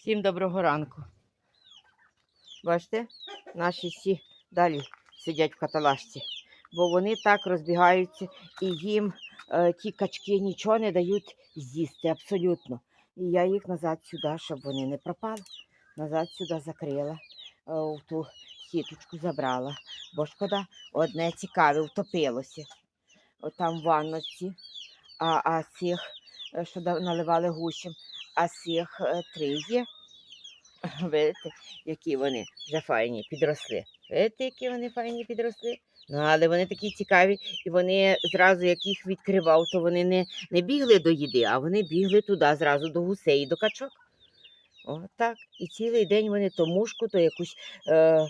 Всім доброго ранку. Бачите, наші всі далі сидять в каталажці, бо вони так розбігаються і їм е, ті качки нічого не дають з'їсти абсолютно. І я їх назад сюди, щоб вони не пропали. Назад сюди закрила, е, в ту сіточку забрала. Бо шкода, одне цікаве, втопилося. Отам в ванночці, а, а цих, е, що наливали гусям, а цих три є. Видите, які вони вже файні підросли. Видите, які вони файні підросли. Ну, але вони такі цікаві, і вони зразу, як їх відкривав, то вони не, не бігли до їди, а вони бігли туди зразу до гусей до качок. О, так. І цілий день вони то мушку, то якусь е,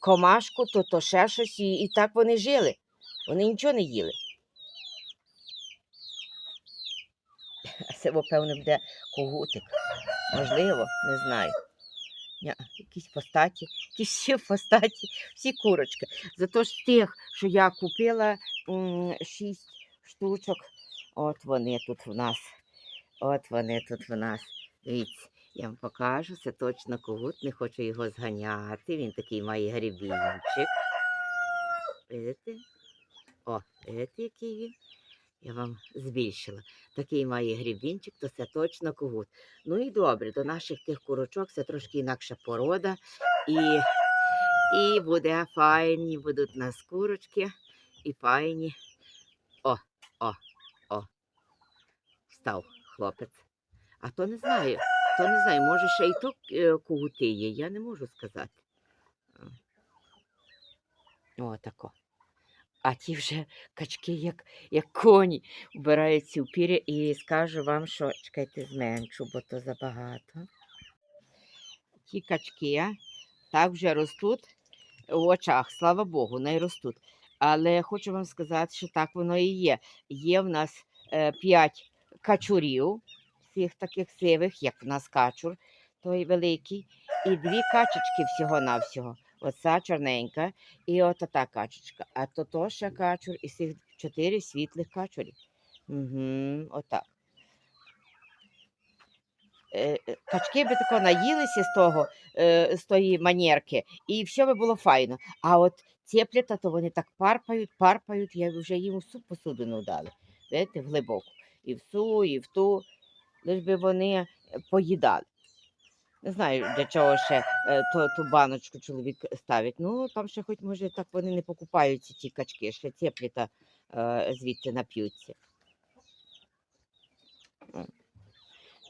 комашку, то, то ще щось, і, і так вони жили. Вони нічого не їли. це, певно, буде когутик. Можливо, не знаю. Ня, якісь постаті, якісь всі постаті, всі курочки. Зато ж тих, що я купила шість штучок, от вони тут в нас. От вони тут в нас. Дивіться, я вам покажу, це точно когут, не хочу його зганяти. Він такий має гребінчик. Видите? О, видите, який він? Я вам збільшила. Такий має гребінчик, то це точно когут. Ну і добре, до наших тих курочок це трошки інакша порода. І, і буде файні, будуть у нас курочки і файні. О, о, о. Став хлопець. А то не знаю. То не знаю, може ще й то е, когути є, я не можу сказати. О, тако. А ті вже качки, як, як коні, вбираються у пір'я і скажу вам, що чекайте, зменшу, бо то забагато. Ті качки так вже ростуть в очах, слава Богу, не ростуть. Але хочу вам сказати, що так воно і є. Є в нас е, п'ять качурів, всіх таких сивих, як в нас качур, той великий, і дві качечки всього-навсього. Оця чорненька і от та качечка. А то то ще качур і цих чотири світлих качурів. Угу, отак. Е, е, Качки би тако наїлися з того, з тої манерки, і все би було файно. А от цеплята, то вони так парпають, парпають, я вже їм всю посудину дали. Видите, в. І в су, і в ту, лиш би вони поїдали. Не знаю, для чого ще е, то, ту баночку чоловік ставить. Ну, там ще хоч, може, так вони не покупаються, ті качки, ще цеплята е, звідти нап'ються.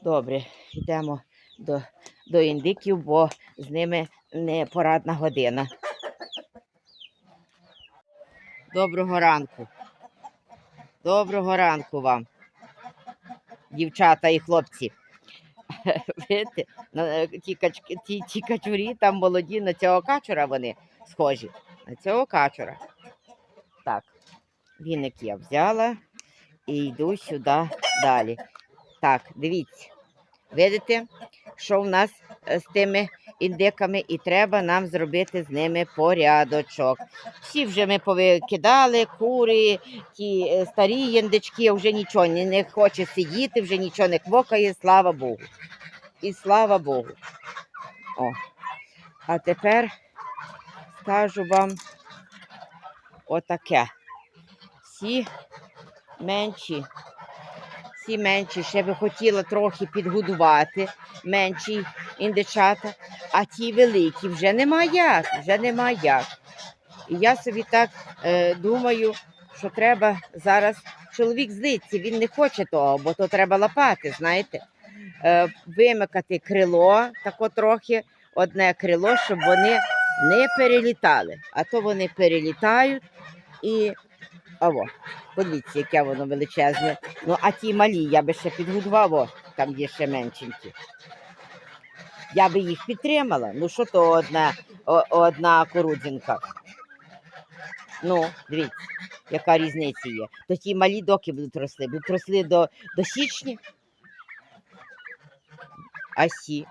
Добре, йдемо до, до індиків, бо з ними не порадна година. Доброго ранку. Доброго ранку вам, дівчата і хлопці. Видите, е, ті, качки, ті, ті качурі там молоді на цього качура вони схожі. На цього качура. Так, віник я взяла і йду сюди далі. Так, дивіться. Видите, що в нас е, з тими індиками, і треба нам зробити з ними порядочок. Всі вже ми повикидали, кури, ті е, старі індички, вже нічого не хоче сидіти, вже нічого не квокає, слава Богу. І слава Богу. О. А тепер скажу вам отаке. Всі менші, всі менші ще би хотіла трохи підгодувати, менші індичата, а ті великі вже нема як, вже нема як. І я собі так е, думаю, що треба зараз. Чоловік злиться, він не хоче того, бо то треба лапати, знаєте. Е, вимикати крило, тако трохи, одне крило, щоб вони не перелітали. А то вони перелітають і аво, подивіться, яке воно величезне. Ну, а ті малі я би ще підгодував, о, там є ще меншенькі. Я би їх підтримала. Ну, що то одна, о- одна корудзинка. Ну, дивіться, яка різниця є. То ті малі доки будуть росли, будуть росли до, до січня. А сі.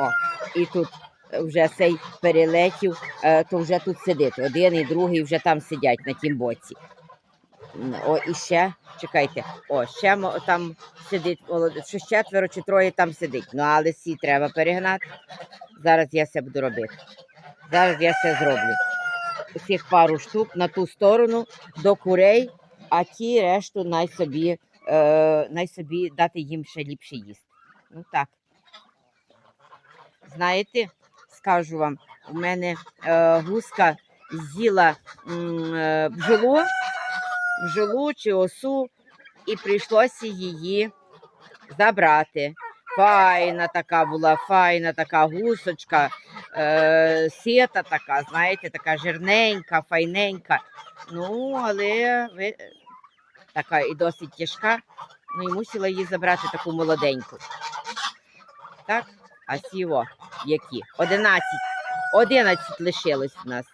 О, і тут вже цей перелетів, е, то вже тут сидить. Один і другий вже там сидять на тім боці. О, і ще, чекайте, о, ще там сидить, що четверо чи троє там сидить. Ну, але всі треба перегнати. Зараз я це буду робити. Зараз я це зроблю. Усіх пару штук на ту сторону до курей, а ті решту най собі, е, най собі дати їм ще ліпше їсти. Ну так. Знаєте, скажу вам, у мене е, гуска з'їла е, бджолу чи осу, і прийшлося її забрати. Файна така була, файна така гусочка, е, сіта така, знаєте, така жирненька, файненька. Ну, але ви, така і досить тяжка. Ну і мусила її забрати таку молоденьку. Так, а сіво які? Одинадцять. Одинадцять лишилось в нас.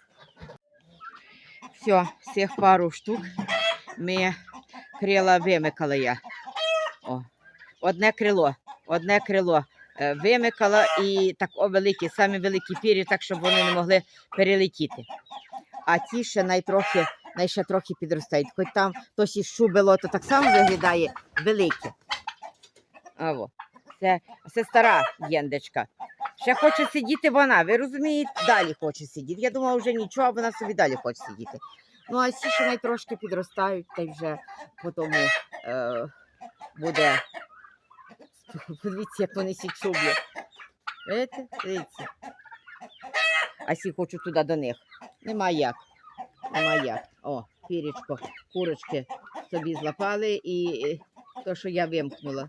Все, цих пару штук ми крила вимикала я. О, одне крило, одне крило е, вимикала і так о, великі, самі великі пірі, так щоб вони не могли перелетіти. А ті ще найтрохи, найще трохи підростають. Хоч там хтось із шубило, то так само виглядає велике. А во. Це, це стара єндечка. Ще хоче сидіти вона, ви розумієте, далі хоче сидіти. Я думала, вже нічого, а вона собі далі хоче сидіти. Ну, а всі ще трошки підростають, та й вже потім е, буде. Подивіться, як вони сі чублять. Видите? Дивіться. А всі хочу туди до них. Нема як. Нема як. О, пірічко, курочки собі злапали і е, то, що я вимкнула.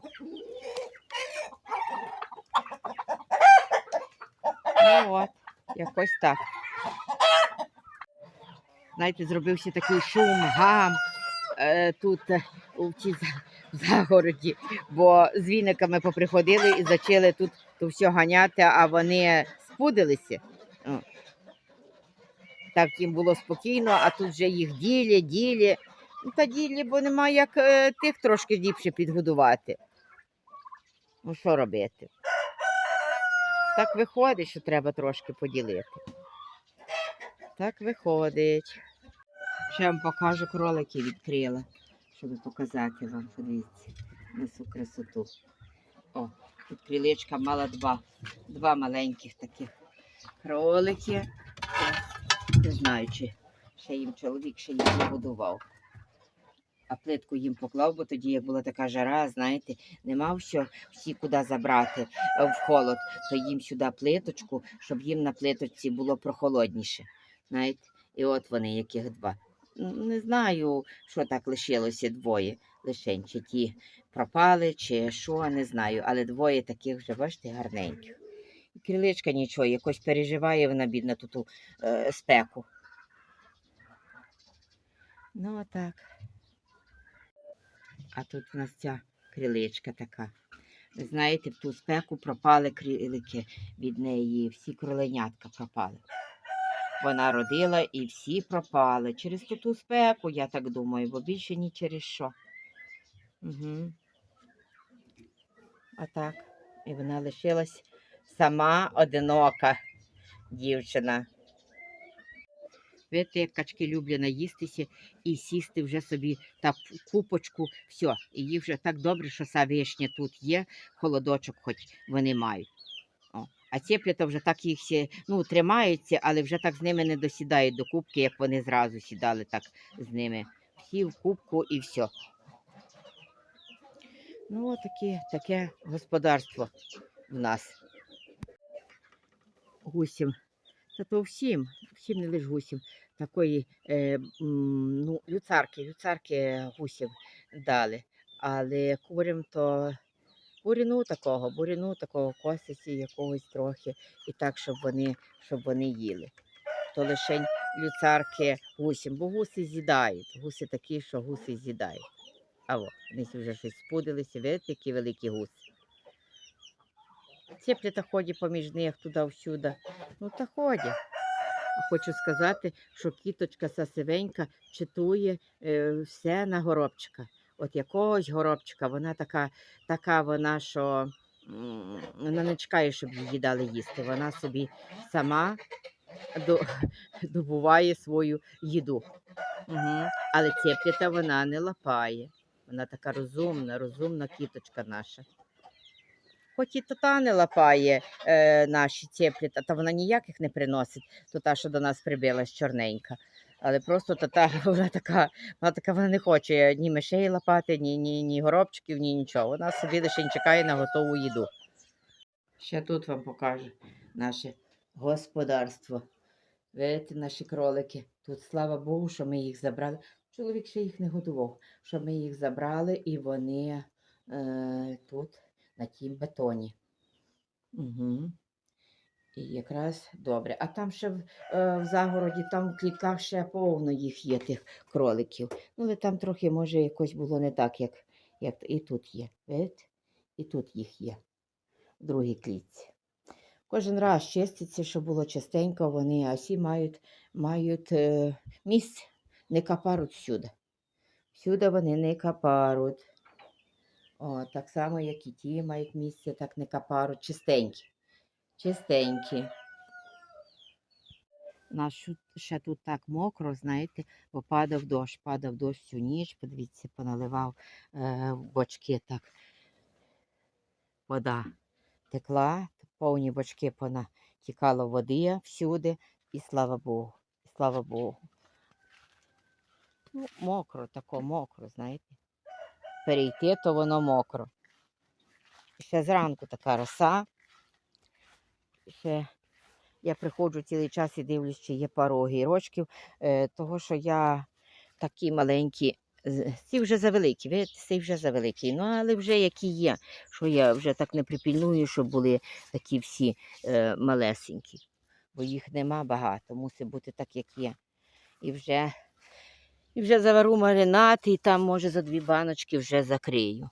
Ну от, якось так. Знаєте, зробився такий шум, гам е, тут е, у цій загороді, бо з віниками поприходили і почали тут то все ганяти, а вони спудилися. Так їм було спокійно, а тут вже їх ділі, ділі. Ну, Та ділі, бо немає як е, тих трошки ліпше підгодувати. Ну, що робити? Так виходить, що треба трошки поділити. Так виходить. Ще вам покажу кролики відкрила, щоб показати вам. Подивіться на цю красоту. О, тут крилечка мала два. Два маленьких таких кролики. Не знаю, чи ще їм чоловік ще їх не будував. А плитку їм поклав, бо тоді, як була така жара, знаєте, нема що всі куди забрати е, в холод, то їм сюди плиточку, щоб їм на плиточці було прохолодніше. Знаєте, і от вони, яких два. Не знаю, що так лишилося двоє лишень, чи ті пропали, чи що, не знаю, але двоє таких вже, бачите, гарненьких. І криличка нічого, якось переживає вона, бідна, тут ту е, спеку. Ну, отак. А тут у нас ця криличка така. Ви знаєте, в ту спеку пропали крилики від неї, всі кроленятка пропали. Вона родила і всі пропали. Через ту, ту спеку, я так думаю, бо більше ні через що. Угу. Отак. І вона лишилась сама одинока дівчина. Видите, як качки люблять наїстися і сісти вже собі та купочку, все. І їх вже так добре, що са вишня тут є, холодочок хоч вони мають. О. А цеплята вже так їх ну, тримаються, але вже так з ними не досідають до кубки, як вони зразу сідали так з ними. Всі в кубку і все. Ну, таке, таке господарство в нас. Гусім. Та то всім, всім не лише гусім. Такої е, ну, люцарки, люцарки гусів дали. Але курям то буріну такого, буріну такого косиці якогось трохи, і так, щоб вони, щоб вони їли. То лише люцарки гусім, бо гуси з'їдають. Гуси такі, що гуси з'їдають. А во, вони вже щось спудилися, видите, які великі гуси. Цеплята ходять поміж них туди-всюди. Ну та ходять. Хочу сказати, що кіточка сасивенька читує е, все на горобчика. От якогось горобчика, вона така, така вона, що вона не чекає, щоб її дали їсти. Вона собі сама до, добуває свою їду. Угу. Але цеплята вона не лапає. Вона така розумна, розумна кіточка наша. Хоч і то не лапає е, наші цеплята, та вона ніяких не приносить, то та, що до нас прибилась чорненька. Але просто та, та вона така, вона така вона не хоче ні мишей лапати, ні, ні, ні горобчиків, ні нічого. Вона собі лише чекає на готову їду. Ще тут вам покажу наше господарство. Видите, наші кролики. Тут, слава Богу, що ми їх забрали. Чоловік ще їх не годував, що ми їх забрали і вони е, тут, на тім бетоні. Угу. І якраз добре. А там ще в, е, в загороді, там в клітках ще повно їх є, тих кроликів. Ну, але там трохи, може, якось було не так, як, як і тут є. Видите? І тут їх є, в другій клітці. Кожен раз чиститься, щоб було чистенько, вони, а мають, мають е, місце, не капаруть всюди. Всюди вони не капаруть. О, так само, як і ті мають місце, так не капаруть. Чистенькі. Чистенькі. Нас ще тут так мокро, знаєте, бо падав дощ, падав дощ всю ніч, подивіться, поналивав е, бочки так. Вода текла, повні бочки понатікало води всюди, і слава Богу, і слава Богу. Ну, мокро, тако мокро, знаєте. Перейти, то воно мокро. Ще зранку така роса. Ще я приходжу цілий час і дивлюсь, чи є пару огірочків, е, того що я такі маленькі, ці вже завеликі, видите, ці вже завеликі. Ну, але вже які є, що я вже так не припільную, щоб були такі всі е, малесенькі. Бо їх нема багато, мусить бути так, як є. І вже, і вже завару маринад, і там, може, за дві баночки вже закрию.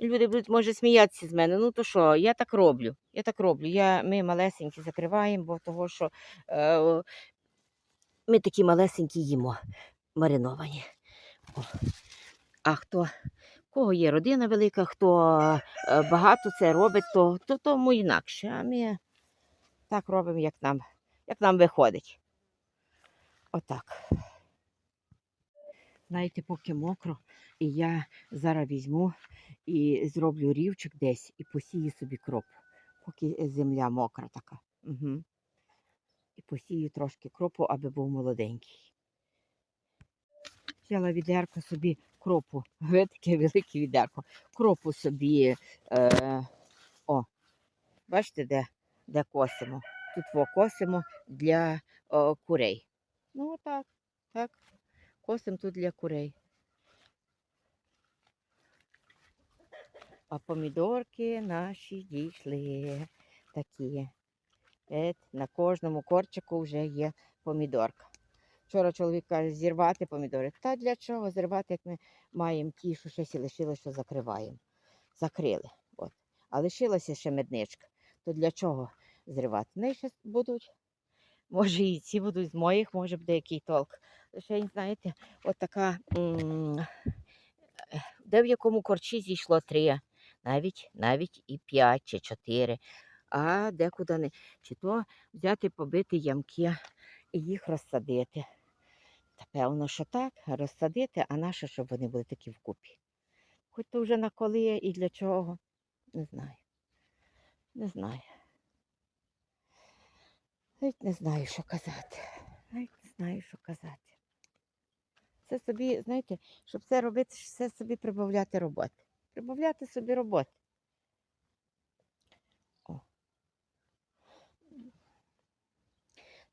Люди будуть, може, сміятися з мене. Ну то що, я так роблю. Я так роблю. Я, ми малесенькі закриваємо, бо того, що е, ми такі малесенькі їмо мариновані. О. А хто, кого є родина велика, хто е, багато це робить, то, то тому інакше. А ми так робимо, як нам, як нам виходить. Отак. Знаєте, поки мокро, і я зараз візьму і зроблю рівчик десь і посію собі кроп, поки земля мокра така. Угу. І посію трошки кропу, аби був молоденький. Взяла відерко собі кропу, ви таке велике відерко. Кропу собі, е, о, бачите, де, де косимо. Тут косимо для о, курей. Ну, так, так. Косимо тут для курей. А помідорки наші дійшли такі. От, на кожному корчику вже є помідорка. Вчора чоловік каже, зірвати помідори. Та для чого зірвати, як ми маємо ті, що щось і лишилося, що закриваємо. Закрили. От. А лишилася ще медничка. То для чого зривати? Вони ще будуть. Може, і ці будуть з моїх, може буде який толк. Лише, знаєте, от така, де в якому корчі зійшло три, навіть, навіть і п'ять чи чотири. А декуди не. Чи то взяти, побити ямки і їх розсадити. Та певно, що так, розсадити, а наше, щоб вони були такі вкупі. Хоч то вже на коли і для чого, не знаю. Не знаю. Навіть не знаю, що казати. Навіть не знаю, що казати. Це собі, знаєте, щоб це робити, все собі прибавляти роботи. Прибавляти собі роботи. О.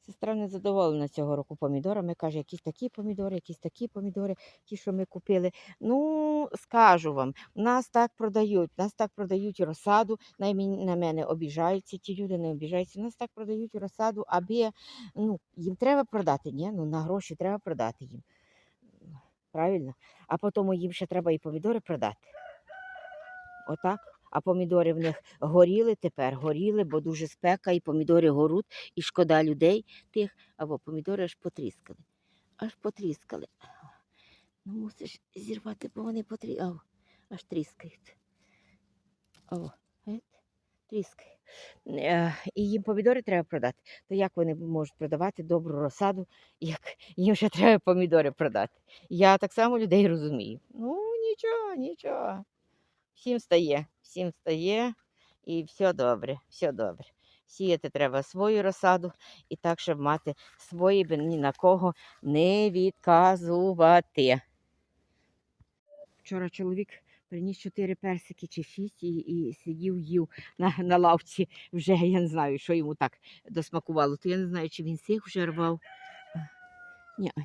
Сестра не задоволена цього року помідорами. Каже, якісь такі помідори, якісь такі помідори, ті, що ми купили. Ну, скажу вам, нас так продають, нас так продають розсаду, на, мене обіжаються, ті люди не обіжаються. Нас так продають розсаду, аби ну, їм треба продати, ні? Ну, на гроші треба продати їм. Правильно? А потім їм ще треба і помідори продати. Отак. А помідори в них горіли тепер, горіли, бо дуже спека, і помідори горуть, і шкода людей тих, або помідори аж потріскали. Аж потріскали. Ну, мусиш зірвати, бо вони потрі... Ау, аж тріскають. О, тріскає. Е, І їм помідори треба продати. То як вони можуть продавати добру розсаду, як їм ще треба помідори продати? Я так само людей розумію. Ну, нічого, нічого. Всім стає, всім стає, і все добре, все добре. Сіяти треба свою розсаду і так, щоб мати свої, ні на кого не відказувати. Вчора чоловік приніс чотири персики чи шість і, і сидів, їв на, на лавці. Вже я не знаю, що йому так досмакувало. То я не знаю, чи він сих вже рвав. Ні, а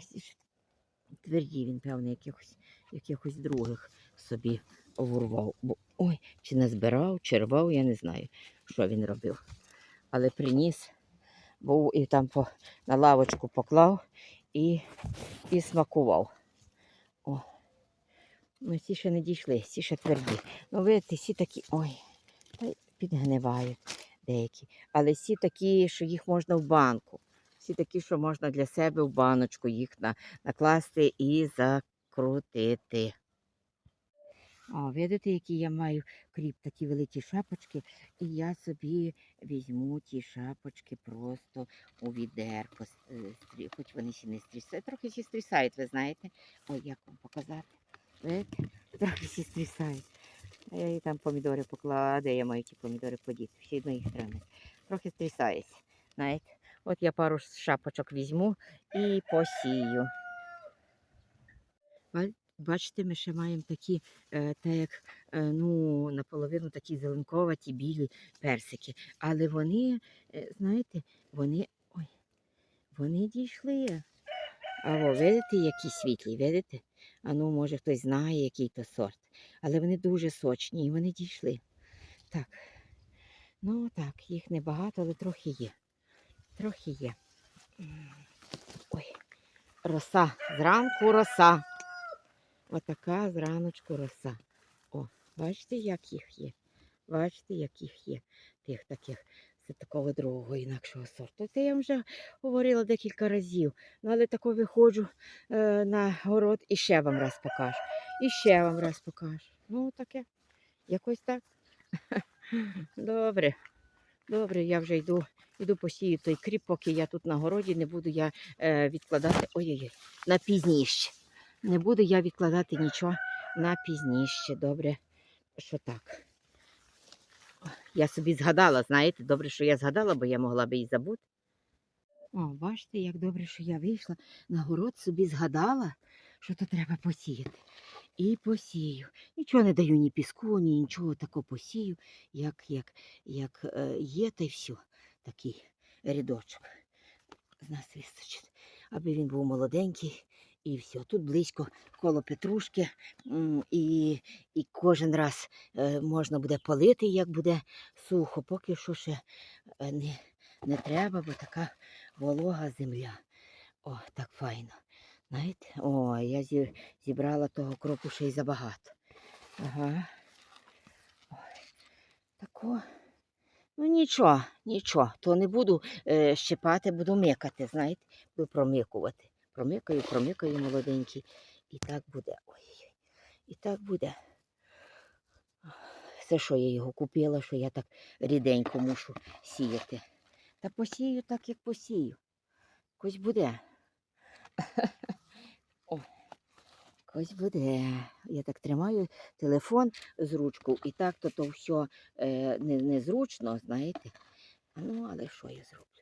тверді він, певно, якихось, якихось других собі урвав. Бо, ой, чи не збирав, чи рвав, я не знаю, що він робив. Але приніс, був і там по, на лавочку поклав і, і смакував. Ну, ці ще не дійшли, ці ще тверді. Ну, видите, всі такі, ой, підгнивають деякі. Але всі такі, що їх можна в банку. Всі такі, що можна для себе в баночку їх на, накласти і закрутити. О, видите, які я маю кріп, такі великі шапочки, і я собі візьму ті шапочки просто у відерко. е, Хоч вони ще не стрісають. Трохи ще стрісають, ви знаєте. Ой, як вам показати? Трохи стрісають. А Я їй там помідори поклала, де я маю ті помідори подіти? Всі одної сторони. Трохи стрісається. Знаєте? От я пару шапочок візьму і посію. Бачите, ми ще маємо такі, е, так як е, ну, наполовину такі зеленковаті білі персики. Але вони, е, знаєте, вони. Ой, вони дійшли. А во, видите, які світлі, видите? А ну, може, хтось знає, який то сорт. Але вони дуже сочні і вони дійшли. Так. Ну так, їх небагато, але трохи є. Трохи є. Ой, роса. Зранку роса. Отака зраночку роса. О, бачите, як їх є? Бачите, як їх є, тих таких, з такого другого інакшого сорту. Це я вже говорила декілька разів. Ну, але тако виходжу е, на город і ще вам раз покажу. І ще вам раз покажу. Ну, таке. Якось так. Добре. Добре, я вже йду, йду посію той кріп, поки я тут на городі, не буду я е, відкладати. Ой-ой-ой, на пізніше. Не буду я відкладати нічого на пізніше. Добре, що так. Я собі згадала, знаєте, добре, що я згадала, бо я могла би і забути. О, бачите, як добре, що я вийшла на город, собі згадала, що то треба посіяти. І посію. Нічого не даю ні піску, ні нічого такого посію, як, як, як е, є, та й все. Такий рядочок. З нас вистачить, аби він був молоденький. І все. Тут близько коло петрушки, і, і кожен раз е, можна буде полити, як буде сухо. Поки що ще е, не, не треба, бо така волога земля. О, так файно. Знаєте? О, я зі- зібрала того кропу ще й забагато. Ага. Ой, тако. Ну нічого, нічого. То не буду е, щипати, буду микати, знаєте, буду промикувати. Промикаю, промикаю молоденький. І так буде. Ой, і так буде. Все, що я його купила, що я так ріденько мушу сіяти. Та посію так, як посію. Якось буде. О, якось буде. Я так тримаю телефон з ручку, і так то, то все е, не, незручно, знаєте. Ну, але що я зроблю?